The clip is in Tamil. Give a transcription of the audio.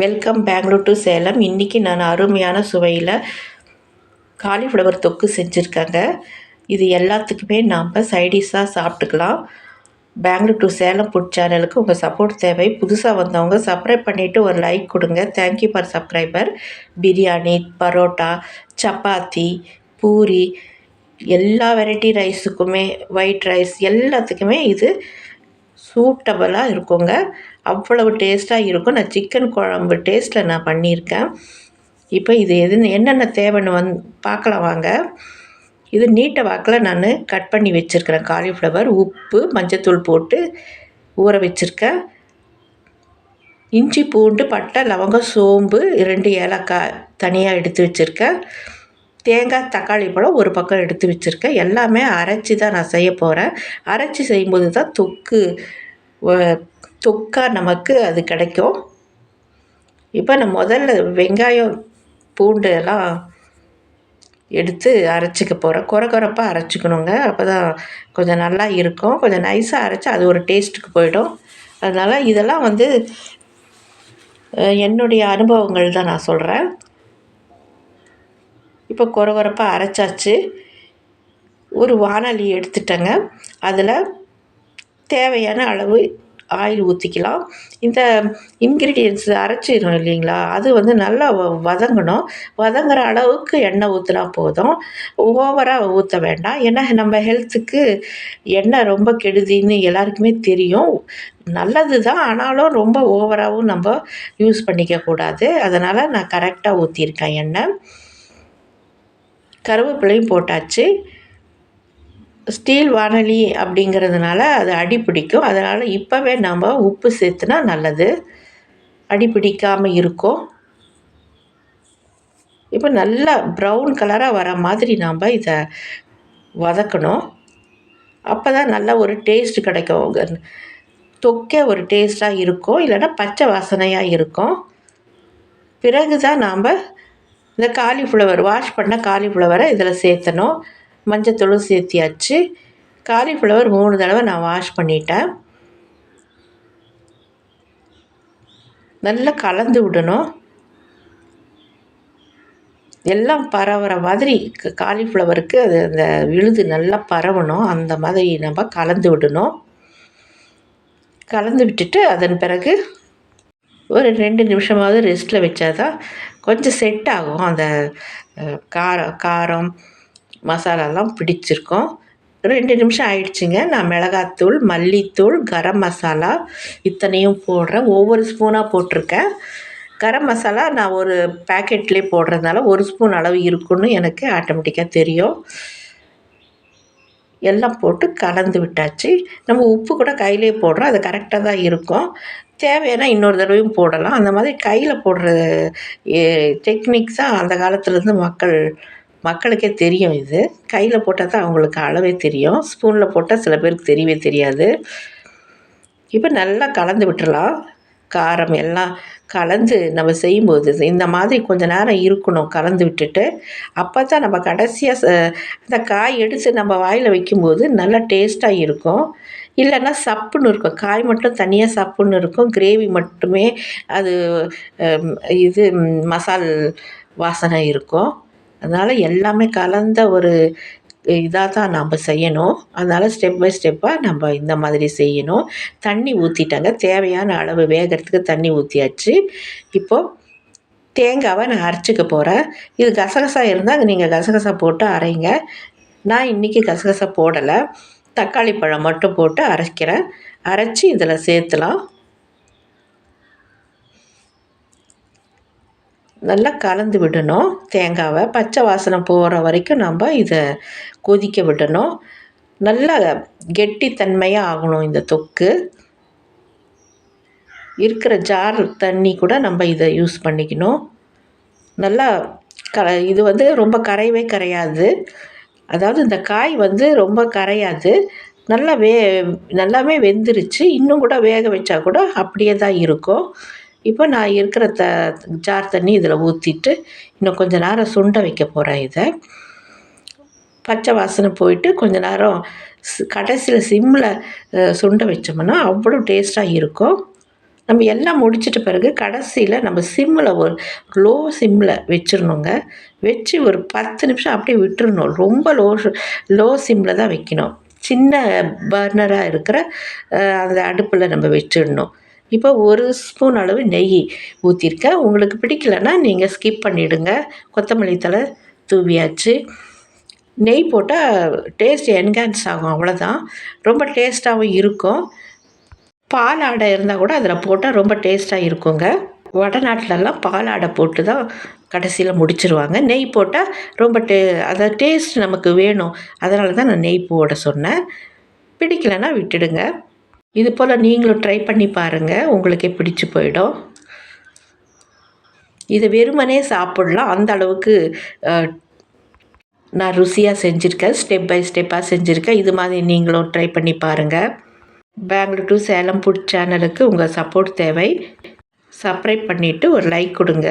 வெல்கம் பெங்களூர் டு சேலம் இன்றைக்கி நான் அருமையான சுவையில் காலிஃப்ளவர் தொக்கு செஞ்சுருக்கேங்க. இது எல்லாத்துக்குமே நாம் சைடிஷாக சாப்பிட்டுக்கலாம். பெங்களூர் டு சேலம் ஃபுட் சேனலுக்கு உங்கள் சப்போர்ட் தேவை. புதுசாக வந்தவங்க சப்ஸ்கிரைப் பண்ணிவிட்டு ஒரு லைக் கொடுங்க. Thank you for subscriber biryani parotta chapati puri எல்லா வெரைட்டி ரைஸுக்குமே ஒயிட் ரைஸ் எல்லாத்துக்குமே இது சூட்டபுளாக இருக்குங்க. அவ்வளவு டேஸ்ட்டாக இருக்கும். நான் சிக்கன் குழம்பு டேஸ்ட்டில் நான் பண்ணியிருக்கேன். இப்போ இது எது என்னென்ன தேவைன்னு வந் பார்க்கலாம் வாங்க. இது நீட்டை வாக்கில் நான் கட் பண்ணி வச்சுருக்கிறேன். காலிஃப்ளவர் உப்பு மஞ்சத்தூள் போட்டு ஊற வச்சுருக்கேன். இஞ்சி பூண்டு பட்டை லவங்கம் சோம்பு ரெண்டு ஏலக்காய் தனியாக எடுத்து வச்சுருக்கேன். தேங்காய் தக்காளி பழம் ஒரு பக்கம் எடுத்து வச்சுருக்கேன். எல்லாமே அரைச்சி தான் நான் செய்ய போகிறேன் அரைச்சி செய்யும்போது தான் தொக்கு தொக்காக நமக்கு அது கிடைக்கும். இப்போ நான் முதல்ல வெங்காயம் பூண்டு எல்லாம் எடுத்து அரைச்சிக்க போகிறேன் குறை குறைப்பாக அரைச்சிக்கணுங்க. அப்போ தான் கொஞ்சம் நல்லா இருக்கும். கொஞ்சம் நைஸாக அரைச்சி அது ஒரு டேஸ்ட்டுக்கு போயிடும். அதனால் இதெல்லாம் வந்து என்னுடைய அனுபவங்கள் தான் நான் சொல்கிறேன் இப்போ குறை குறைப்பாக அரைச்சாச்சு. ஒரு வானொலி எடுத்துட்டேங்க. அதில் தேவையான அளவு ஆயில் ஊற்றிக்கலாம் இந்த இன்க்ரீடியன்ஸ் அரைச்சிடும் இல்லைங்களா? அது வந்து நல்லா வதங்கணும். வதங்குற அளவுக்கு எண்ணெய் ஊற்றினா போதும். ஓவராக ஊற்ற வேண்டாம். ஏன்னா நம்ம ஹெல்த்துக்கு எண்ணெய் ரொம்ப கெடுதின்னு எல்லாருக்குமே தெரியும். நல்லது தான் ஆனாலும் ரொம்ப ஓவராகவும் நம்ம யூஸ் பண்ணிக்கக்கூடாது அதனால் நான் கரெக்டாக ஊற்றிருக்கேன் எண்ணெய். கருவேப்பிலையும் போட்டாச்சு. ஸ்டீல் வானொலி அப்படிங்கிறதுனால அது அடி பிடிக்கும். அதனால் இப்போவே நம்ம உப்பு சேர்த்துனா நல்லது. அடி பிடிக்காமல் இருக்கும். இப்போ நல்லா ப்ரௌன் கலராக வர மாதிரி நாம் இதை வதக்கணும். அப்போ தான் நல்ல ஒரு டேஸ்ட் கிடைக்கும். தொக்கே ஒரு டேஸ்ட்டாக இருக்கும். இல்லைன்னா பச்சை வாசனையாக இருக்கும். பிறகு தான் நாம் இந்த காலிஃப்ளவர் வாஷ் பண்ண காலிஃப்ளவரை இதில் சேர்த்தணும். மஞ்சத்தூளும் சேர்த்தியாச்சு. காலிஃப்ளவர் மூணு தடவை நான் வாஷ் பண்ணிட்டேன். நல்லா கலந்து விடணும். எல்லாம் பரவுற மாதிரி காலிஃப்ளவருக்கு அது அந்த விழுது நல்லா பரவணும். அந்த மாதிரி நம்ம கலந்து விடணும். கலந்து விட்டுட்டு அதன் பிறகு ஒரு ரெண்டு நிமிஷமாவது ரெஸ்ட்டில் வச்சா தான் கொஞ்சம் செட் ஆகும். அந்த காரம் காரம் மசாலாலாம் பிடிச்சிருக்கோம். ரெண்டு நிமிஷம் ஆயிடுச்சுங்க. நான் மிளகாத்தூள் மல்லித்தூள் கரம் மசாலா இத்தனையும் போடுறேன். ஒவ்வொரு ஸ்பூனாக போட்டிருக்கேன். கரம் மசாலா நான் ஒரு பேக்கெட்லேயே போடுறதுனால ஒரு ஸ்பூன் அளவு இருக்குன்னு எனக்கு ஆட்டோமேட்டிக்காக தெரியும். எல்லாம் போட்டு கலந்து விட்டாச்சு. நம்ம உப்பு கூட கையிலே போடுறோம். அது கரெக்டாக தான் இருக்கும். தேவையான இன்னொரு தடவையும் போடலாம். அந்த மாதிரி கையில் போடுற டெக்னிக்ஸாக அந்த காலத்துலேருந்து மக்கள் மக்களுக்கே தெரியும் இது. கையில் போட்டால் தான் அவங்களுக்கு அளவே தெரியும். ஸ்பூனில் போட்டால் சில பேருக்கு தெரியவே தெரியாது. இப்போ நல்லா கலந்து விட்டுறலாம். காரம் எல்லாம் கலந்து நம்ம செய்யும்போது இந்த மாதிரி கொஞ்சம் நேரம் இருக்கணும் கலந்து விட்டுட்டு. அப்போ தான் நம்ம கடைசியாக இந்த காய் எடுத்து நம்ம வாயில் வைக்கும்போது நல்லா டேஸ்ட்டாக இருக்கும். இல்லைன்னா சப்புன்னு இருக்கும். காய் மட்டும் தனியாக சப்புன்னு இருக்கும். கிரேவி மட்டுமே அது இது மசால் வாசனை இருக்கும். அதனால் எல்லாமே கலந்த ஒரு இதாக தான் நம்ம செய்யணும். அதனால் ஸ்டெப் பை ஸ்டெப்பாக நம்ம இந்த மாதிரி செய்யணும். தண்ணி ஊற்றிட்டாங்க தேவையான அளவு வேகிறதுக்கு தண்ணி ஊற்றியாச்சு இப்போது தேங்காவை நான் அரைச்சிக்க போகிறேன் இது கசகசா இருந்தால் நீங்கள் கசகசா போட்டு அரைங்க. நான் இன்றைக்கி கசகசா போடலை. தக்காளி பழம் மட்டும் போட்டு அரைக்கிறேன். அரைச்சி இதில் சேர்த்துலாம். நல்லா கலந்து விடணும். தேங்காவை பச்சை வாசனை போகிற வரைக்கும் நம்ம இதை கொதிக்க விடணும். நல்லா கெட்டித்தன்மையாக ஆகணும் இந்த தொக்கு. இருக்கிற ஜார் தண்ணி கூட நம்ம இதை யூஸ் பண்ணிக்கணும். நல்லா க இது வந்து ரொம்ப கரையவே கரையாது. அதாவது இந்த காய் வந்து ரொம்ப கரையாது. நல்லா வே நல்லாவே வெந்துருச்சு. இன்னும் கூட வேக வச்சா கூட அப்படியே தான் இருக்கும். இப்போ நான் இருக்கிற த ஜார் தண்ணி இதில் ஊற்றிட்டு இன்னும் கொஞ்சம் நேரம் சுண்ட வைக்க போகிறேன் இதை. பச்சை வாசனை போயிட்டு கொஞ்ச நேரம் கடைசியில் சிம்மில் சுண்ட வச்சோம்னா அவ்வளோ டேஸ்ட்டாக இருக்கும். நம்ம எல்லாம் முடிச்சிட்ட பிறகு கடைசியில் நம்ம சிம்மில் ஒரு லோ சிம்மில் வச்சிடணுங்க. வச்சு ஒரு பத்து நிமிஷம் அப்படியே விட்டுருணும் ரொம்ப லோ லோ சிம்மில் தான் வைக்கணும். சின்ன பர்னராக இருக்கிற அந்த அடுப்பில் நம்ம வச்சிடணும். இப்போ ஒரு ஸ்பூன் அளவு நெய் ஊற்றிருக்கேன் உங்களுக்கு பிடிக்கலன்னா நீங்கள் ஸ்கிப் பண்ணிவிடுங்க கொத்தமல்லி தழை தூவியாச்சு. நெய் போட்டால் டேஸ்ட் என்ஹான்ஸ் ஆகும் அவ்வளோதான் ரொம்ப டேஸ்ட்டாகவும் இருக்கும். பால் ஆடை இருந்தால் கூட அதில் போட்டால் ரொம்ப டேஸ்ட்டாக இருக்குங்க. வடநாட்டிலலாம் பால் ஆடை போட்டு தான் கடைசியில் முடிச்சிருவாங்க. நெய் போட்டால் ரொம்ப டே அதை டேஸ்ட் நமக்கு வேணும். அதனால தான் நான் நெய் போட சொன்னேன். பிடிக்கலன்னா விட்டுடுங்க. இது போல் நீங்களும் ட்ரை பண்ணி பாருங்கள் உங்களுக்கே பிடிச்சி போயிடும். இதை வெறுமனே சாப்பிடலாம். அந்த அளவுக்கு நான் ருசியாக செஞ்சுருக்கேன். ஸ்டெப் பை ஸ்டெப்பாக செஞ்சுருக்கேன். இது மாதிரி நீங்களும் ட்ரை பண்ணி பாருங்கள் பெங்களூர் டு சேலம் ஃபுட் சேனலுக்கு உங்கள் சப்போர்ட் தேவை. சப்ஸ்கிரைப் பண்ணிவிட்டு ஒரு லைக் கொடுங்க.